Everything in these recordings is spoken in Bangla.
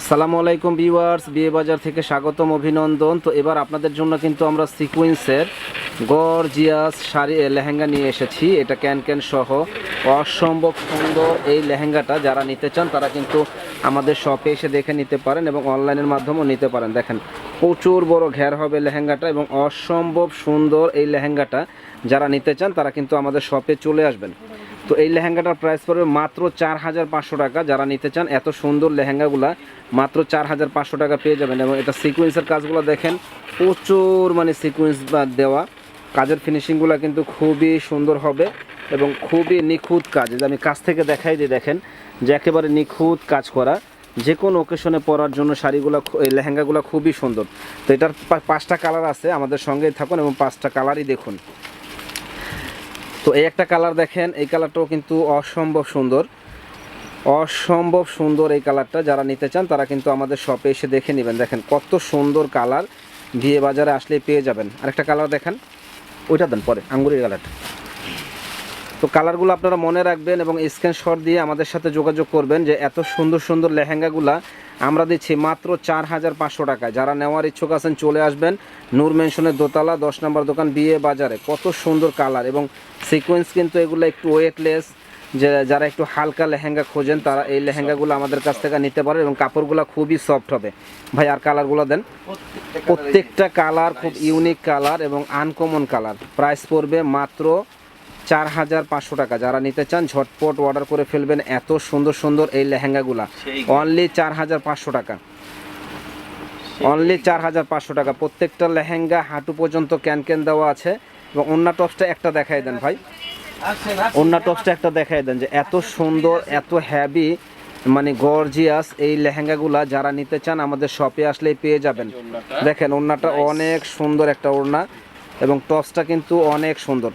আসসালামু আলাইকুম ভিউয়ার্স, বিয়ে বাজার থেকে স্বাগতম, অভিনন্দন। তো এবার আপনাদের জন্য কিন্তু আমরা সিকুয়েন্সের গর্জিয়াস শাড়ি লেহেঙ্গা নিয়ে এসেছি। এটা ক্যান ক্যান সহ অসম্ভব সুন্দর এই লেহেঙ্গাটা যারা নিতে চান, তারা কিন্তু আমাদের শপে এসে দেখে নিতে পারেন এবং অনলাইনের মাধ্যমেও নিতে পারেন। দেখেন, প্রচুর বড় ঘের হবে লেহেঙ্গাটা এবং অসম্ভব সুন্দর এই লেহেঙ্গাটা যারা নিতে চান, তারা কিন্তু আমাদের শপে চলে আসবেন। তো এই লেহেঙ্গাটার প্রাইস পড়বে মাত্র চার হাজার পাঁচশো টাকা। যারা নিতে চান, এত সুন্দর লেহেঙ্গাগুলা মাত্র চার হাজার পাঁচশো টাকা পেয়ে যাবেন। এবং এটা সিকুয়েন্সের কাজগুলো দেখেন, প্রচুর মানে সিকুয়েন্স দেওয়া। কাজের ফিনিশিংগুলো কিন্তু খুবই সুন্দর হবে এবং খুবই নিখুঁত কাজ। আমি কাছ থেকে দেখাই দিই দেখেন, যে একেবারে নিখুঁত কাজ করা। যে কোনো ওকেশনে পরার জন্য শাড়িগুলো এই লেহেঙ্গাগুলো খুবই সুন্দর। তো এটার পাঁচটা কালার আছে, আমাদের সঙ্গেই থাকুন এবং পাঁচটা কালারই দেখুন। তো এই একটা কালার দেখেন, এই কালারটাও কিন্তু অসম্ভব সুন্দর। অসম্ভব সুন্দর এই কালারটা যারা নিতে চান তারা কিন্তু আমাদের শপে এসে দেখে নেবেন। দেখেন কত সুন্দর কালার বিয়ে বাজারে আসলে পেয়ে যাবেন। আরেকটা কালার দেখেন, ওইটা দেন পরে, আঙ্গুরের কালারটা তো কালারগুলো আপনারা মনে রাখবেন এবং স্ক্রিনশট দিয়ে আমাদের সাথে যোগাযোগ করবেন যে এত সুন্দর সুন্দর লেহেঙ্গাগুলা আমরা দিচ্ছি মাত্র চার হাজার পাঁচশো টাকায়। যারা নেওয়ার ইচ্ছুক আছেন চলে আসবেন। নূর মেনশনের দোতলা দশ নম্বর দোকান বিয়ে বাজারে। কত সুন্দর কালার এবং সিকোয়েন্স কিন্তু এগুলো একটু ওয়েটলেস যে যারা একটু হালকা লেহেঙ্গা খোঁজেন তারা এই লেহেঙ্গাগুলো আমাদের কাছ থেকে নিতে পারে এবং কাপড়গুলো খুবই সফট হবে। ভাই আর কালারগুলো দেন। প্রত্যেকটা কালার খুব ইউনিক কালার এবং আনকমন কালার। প্রাইস পড়বে মাত্র চার হাজার পাঁচশো টাকা। যারা নিতে চান ঝটপট অর্ডার করে ফেলবেন এত সুন্দর সুন্দর এই লেহেঙ্গাগুলা। অনলি চার হাজার পাঁচশো টাকা। অনলি চার হাজার পাঁচশো টাকা। প্রত্যেকটা লেহেঙ্গা হাঁটু পর্যন্ত ক্যান ক্যান দেওয়া আছে এবং অন্য টপসটা একটা দেখাই দেন ভাই। অন্য টপসটা একটা দেখাই দেন যে এত সুন্দর এত হ্যাভি মানে গর্জিয়াস এই লেহেঙ্গাগুলা যারা নিতে চান আমাদের শপে আসলেই পেয়ে যাবেন। দেখেন ওড়নাটা অনেক সুন্দর একটা ওড়না এবং টপসটা কিন্তু অনেক সুন্দর।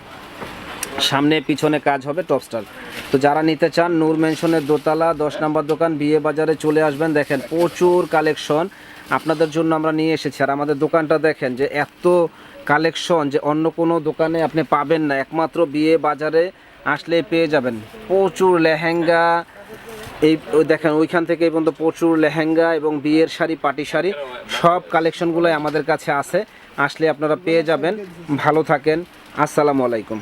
সামনে পিছনে কাজ হবে টপস্টার তো যারা নিতে চান, নূর মেনশনের দোতলা, দশ নম্বর দোকান, বিয়ে বাজারে চলে আসবেন। দেখেন, প্রচুর কালেকশন আপনাদের জন্য আমরা নিয়ে এসেছি। আর আমাদের দোকানটা দেখেন যে এত কালেকশন যে অন্য কোনো দোকানে আপনি পাবেন না। একমাত্র বিয়ে বাজারে আসলে পেয়ে যাবেন। প্রচুর লেহেঙ্গা, এই দেখেন, ওইখান থেকে এই পর্যন্ত প্রচুর লেহেঙ্গা এবং বিয়ের শাড়ি, পাটি শাড়ি, সব কালেকশনগুলোই আমাদের কাছে আছে। আসলে আপনারা পেয়ে যাবেন। ভালো থাকেন। আসসালামু আলাইকুম।